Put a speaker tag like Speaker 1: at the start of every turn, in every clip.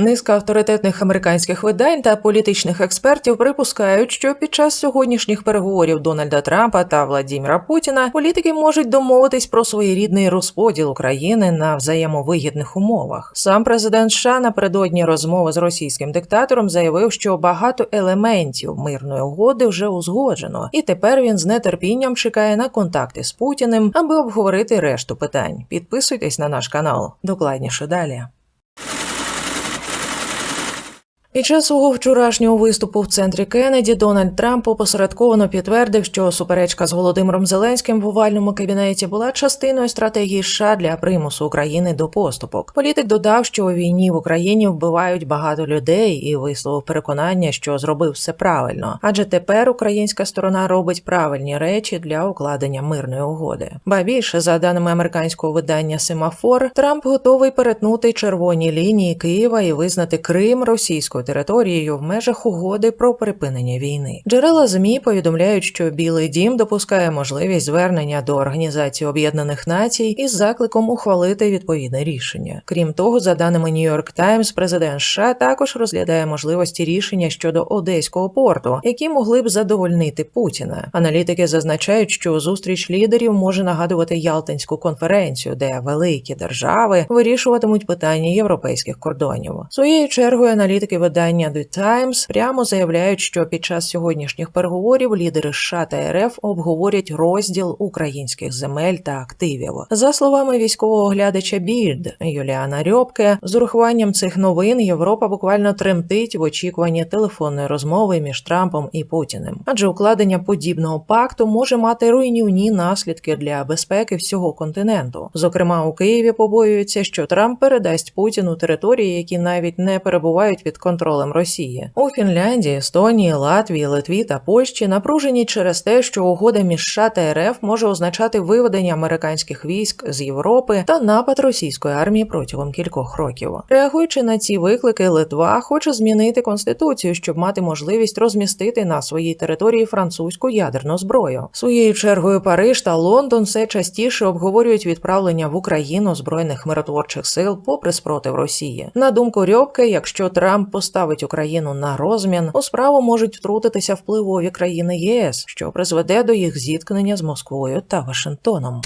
Speaker 1: Низка авторитетних американських видань та політичних експертів припускають, що під час сьогоднішніх переговорів Дональда Трампа та Владіміра Путіна політики можуть домовитись про своєрідний розподіл України на взаємовигідних умовах. Сам президент США напередодні розмови з російським диктатором заявив, що багато елементів мирної угоди вже узгоджено, і тепер він з нетерпінням чекає на контакти з Путіним, аби обговорити решту питань. Підписуйтесь на наш канал. Докладніше далі. Під час свого вчорашнього виступу в центрі Кеннеді Дональд Трамп опосередковано підтвердив, що суперечка з Володимиром Зеленським в овальному кабінеті була частиною стратегії США для примусу України до поступок. Політик додав, що у війні в Україні вбивають багато людей і висловив переконання, що зробив все правильно, адже тепер українська сторона робить правильні речі для укладення мирної угоди. Ба більше, за даними американського видання Семафор, Трамп готовий перетнути червоні лінії Києва і визнати Крим російською територією в межах угоди про припинення війни. Джерела змі повідомляють, що Білий Дім допускає можливість звернення до Організації Об'єднаних Націй із закликом ухвалити відповідне рішення. Крім того, за даними York Times, президент США також розглядає можливості рішення щодо одеського порту, які могли б задовольнити Путіна. Аналітики зазначають, що зустріч лідерів може нагадувати Ялтинську конференцію, де великі держави вирішуватимуть питання європейських кордонів. Своєю чергою аналітики видання The Times прямо заявляють, що під час сьогоднішніх переговорів лідери США та РФ обговорять розділ українських земель та активів. За словами військового оглядача Більд Юліана Рьобке, з урахуванням цих новин Європа буквально тремтить в очікуванні телефонної розмови між Трампом і Путіним, адже укладення подібного пакту може мати руйнівні наслідки для безпеки всього континенту. Зокрема, у Києві побоюються, що Трамп передасть Путіну території, які навіть не перебувають під контролем Росії. У Фінляндії, Естонії, Латвії, Литві та Польщі напружені через те, що угода між США та РФ може означати виведення американських військ з Європи та напад російської армії протягом кількох років. Реагуючи на ці виклики, Литва хоче змінити конституцію, щоб мати можливість розмістити на своїй території французьку ядерну зброю. Своєю чергою Париж та Лондон все частіше обговорюють відправлення в Україну збройних миротворчих сил попри спротив Росії. На думку Рьобке, якщо Трамп поставить Україну на розмін, у справу можуть втрутитися впливові країни ЄС, що призведе до їх зіткнення з Москвою та Вашингтоном.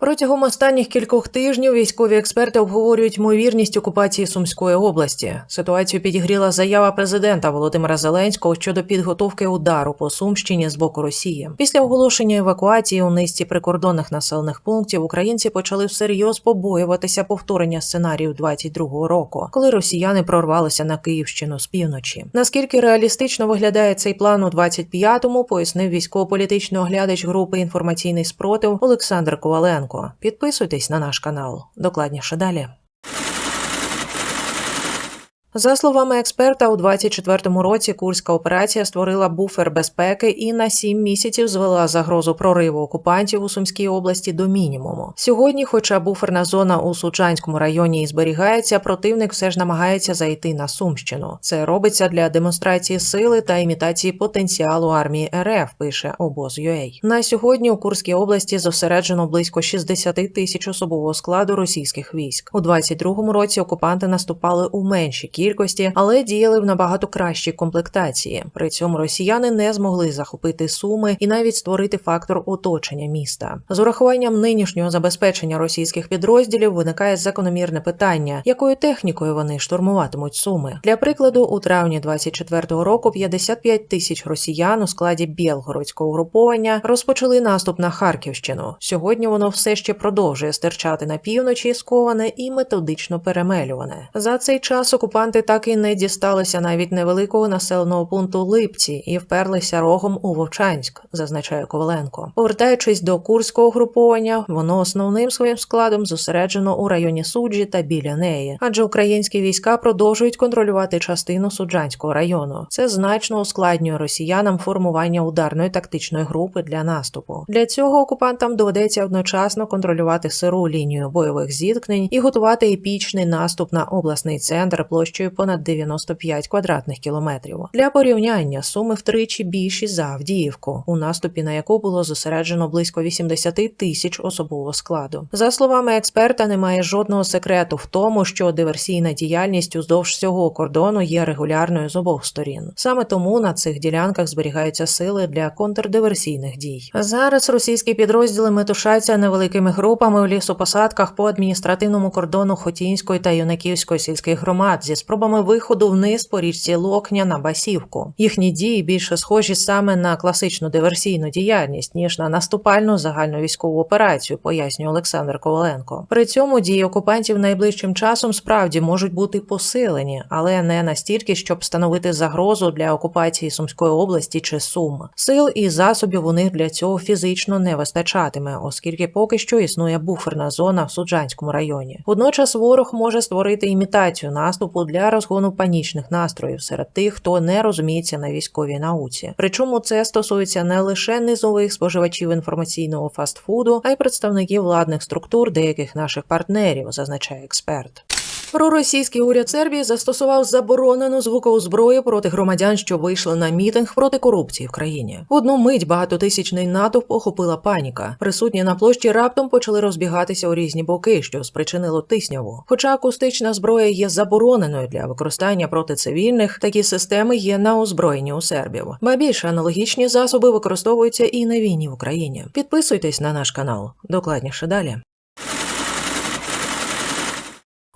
Speaker 1: Протягом останніх кількох тижнів військові експерти обговорюють ймовірність окупації Сумської області. Ситуацію підігріла заява президента Володимира Зеленського щодо підготовки удару по Сумщині з боку Росії. Після оголошення евакуації у низці прикордонних населених пунктів українці почали всерйоз побоюватися повторення сценарію 22-го року, коли росіяни прорвалися на Київщину з півночі. Наскільки реалістично виглядає цей план у 25-му, пояснив військово-політичний оглядач групи інформаційний спротив Олександр Коваленко. Підписуйтесь на наш канал. Докладніше далі. За словами експерта, у 24-му році Курська операція створила буфер безпеки і на сім місяців звела загрозу прориву окупантів у Сумській області до мінімуму. Сьогодні, хоча буферна зона у Сучанському районі і зберігається, противник все ж намагається зайти на Сумщину. Це робиться для демонстрації сили та імітації потенціалу армії РФ. Пише обоз.ua. На сьогодні у Курській області зосереджено близько 60 тисяч особового складу російських військ. У 22-му році окупанти наступали у менші кількості, але діяли в набагато кращій комплектації. При цьому росіяни не змогли захопити суми і навіть створити фактор оточення міста. З урахуванням нинішнього забезпечення російських підрозділів виникає закономірне питання, якою технікою вони штурмуватимуть суми. Для прикладу, у травні 24-го року 55 тисяч росіян у складі Білгородського угруповання розпочали наступ на Харківщину. Сьогодні воно все ще продовжує стирчати на півночі, сковане і методично перемелюване. За цей час окупанти так і не дісталися навіть невеликого населеного пункту Липці і вперлися рогом у Вовчанськ, зазначає Коваленко. Повертаючись до курського груповання, воно основним своїм складом зосереджено у районі суджі та біля неї, адже українські війська продовжують контролювати частину суджанського району. Це значно ускладнює росіянам формування ударної тактичної групи для наступу. Для цього окупантам доведеться одночасно контролювати сиру лінію бойових зіткнень і готувати епічний наступ на обласний центр площі площею понад 95 квадратних кілометрів. Для порівняння суми втричі більші за Авдіївку, у наступі на яку було зосереджено близько 80 тисяч особового складу. За словами експерта, немає жодного секрету в тому, що диверсійна діяльність уздовж всього кордону є регулярною з обох сторін. Саме тому на цих ділянках зберігаються сили для контрдиверсійних дій. Зараз російські підрозділи метушаться невеликими групами у лісопосадках по адміністративному кордону Хотінської та Юнаківської сільських громад зі спробами виходу вниз по річці Локня на Басівку. Їхні дії більше схожі саме на класичну диверсійну діяльність ніж на наступальну загальну військову операцію, пояснює Олександр Коваленко. При цьому дії окупантів найближчим часом справді можуть бути посилені, але не настільки, щоб становити загрозу для окупації Сумської області чи Сум. Сил і засобів у них для цього фізично не вистачатиме, оскільки поки що існує буферна зона в Суджанському районі. Водночас ворог може створити імітацію наступу для розгону панічних настроїв серед тих, хто не розуміється на військовій науці. Причому це стосується не лише низових споживачів інформаційного фастфуду, а й представників владних структур деяких наших партнерів, зазначає експерт. Проросійський уряд Сербії застосував заборонену звукову зброю проти громадян, що вийшли на мітинг проти корупції в країні. В одну мить багатотисячний натовп охопила паніка. Присутні на площі раптом почали розбігатися у різні боки, що спричинило тисняву. Хоча акустична зброя є забороненою для використання проти цивільних, такі системи є на озброєнні у сербів. Ба більше аналогічні засоби використовуються і на війні в Україні. Підписуйтесь на наш канал. Докладніше далі.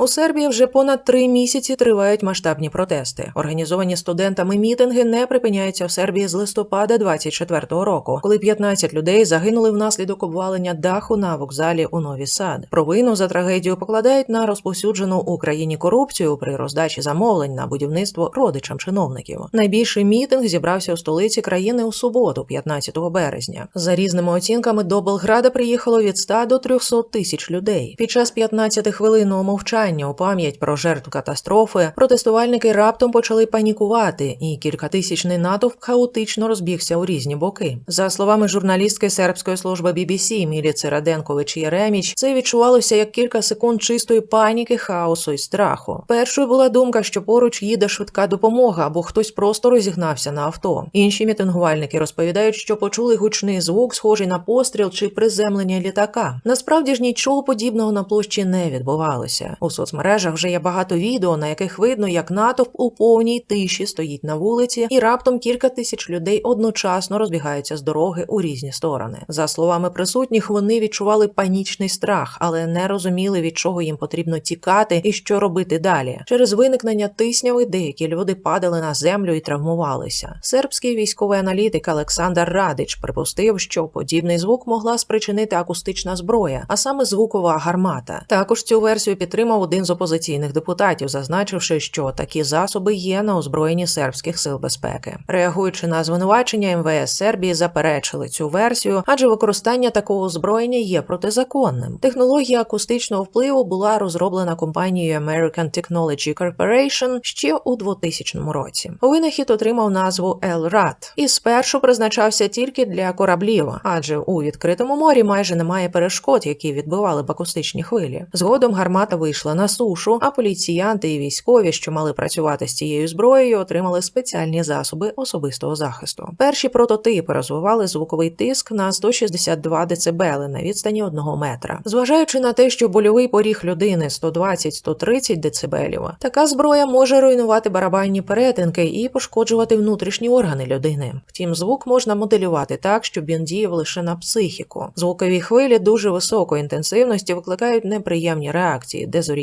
Speaker 1: У Сербії вже понад три місяці тривають масштабні протести. Організовані студентами мітинги не припиняються в Сербії з листопада 24-го року, коли 15 людей загинули внаслідок обвалення даху на вокзалі у Нові Сад. Провину за трагедію покладають на розповсюджену в Україні корупцію при роздачі замовлень на будівництво родичам чиновників. Найбільший мітинг зібрався у столиці країни у суботу, 15 березня. За різними оцінками до Белграда приїхало від 100 до 300 тисяч людей. Під час 15-хвилинного мовчання у пам'ять про жертв катастрофи протестувальники раптом почали панікувати, і кількатисячний натовп хаотично розбігся у різні боки. За словами журналістки сербської служби BBC Мілі Цераденкович Єреміч, це відчувалося як кілька секунд чистої паніки, хаосу і страху. Першою була думка, що поруч їде швидка допомога, або хтось просто розігнався на авто. Інші мітингувальники розповідають, що почули гучний звук, схожий на постріл чи приземлення літака. Насправді ж нічого подібного на площі не відбувалося. У соцмережах вже є багато відео, на яких видно, як натовп у повній тиші стоїть на вулиці, і раптом кілька тисяч людей одночасно розбігаються з дороги у різні сторони. За словами присутніх, вони відчували панічний страх, але не розуміли, від чого їм потрібно тікати і що робити далі. Через виникнення тисняви деякі люди падали на землю і травмувалися. Сербський військовий аналітик Олександр Радич припустив, що подібний звук могла спричинити акустична зброя, а саме звукова гармата. Також цю версію підтримав один з опозиційних депутатів, зазначивши, що такі засоби є на озброєнні сербських сил безпеки. Реагуючи на звинувачення, МВС Сербії заперечили цю версію, адже використання такого озброєння є протизаконним. Технологія акустичного впливу була розроблена компанією American Technology Corporation ще у 2000 році. Винахід отримав назву LRAD і спершу призначався тільки для кораблів, адже у відкритому морі майже немає перешкод, які відбивали б акустичні хвилі. Згодом гармата вийшла на сушу, а поліціянти і військові, що мали працювати з цією зброєю, отримали спеціальні засоби особистого захисту. Перші прототипи розвивали звуковий тиск на 162 дБ на відстані 1 метра. Зважаючи на те, що больовий поріг людини 120-130 дБ, така зброя може руйнувати барабанні перетинки і пошкоджувати внутрішні органи людини. Втім, звук можна моделювати так, щоб він діяв лише на психіку. Звукові хвилі дуже високої інтенсивності викликають неприємні реакції, дезорієнтацію,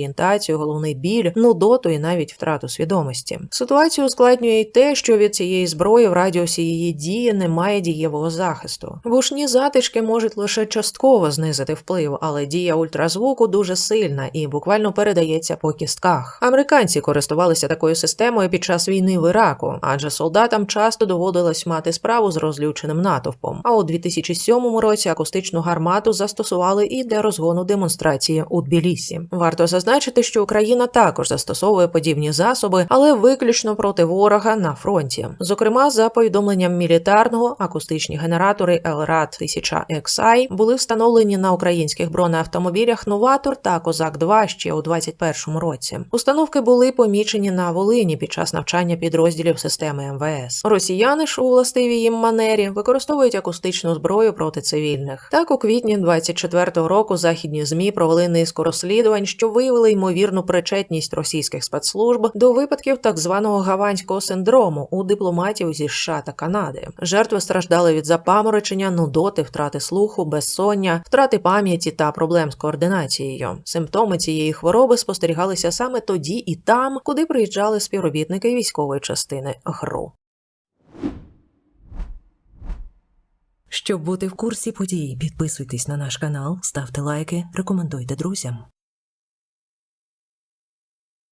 Speaker 1: головний біль, нудоту і навіть втрату свідомості. Ситуацію ускладнює й те, що від цієї зброї в радіусі її дії немає дієвого захисту. Вушні затишки можуть лише частково знизити вплив, але дія ультразвуку дуже сильна і буквально передається по кістках. Американці користувалися такою системою під час війни в Іраку, адже солдатам часто доводилось мати справу з розлюченим натовпом. А у 2007 році акустичну гармату застосували і для розгону демонстрації у Тбілісі. Варто зазначити, відзначити, що Україна також застосовує подібні засоби, але виключно проти ворога на фронті. Зокрема, за повідомленням мілітарного, акустичні генератори ЛРАД 1000 XI були встановлені на українських бронеавтомобілях Новатор та Козак 2 ще у 2021 році. Установки були помічені на Волині під час навчання підрозділів системи МВС. Росіяни ж у властивій їм манері використовують акустичну зброю проти цивільних. Так, у квітні 24-го року західні змі провели низку розслідувань, що виявили ймовірну причетність російських спецслужб до випадків так званого гаванського синдрому у дипломатів зі США та Канади. Жертви страждали від запаморочення, нудоти, втрати слуху, безсоння, втрати пам'яті та проблем з координацією. Симптоми цієї хвороби спостерігалися саме тоді і там, куди приїжджали співробітники військової частини ГРУ. Щоб бути в курсі подій, підписуйтесь на наш канал, ставте лайки, рекомендуйте друзям.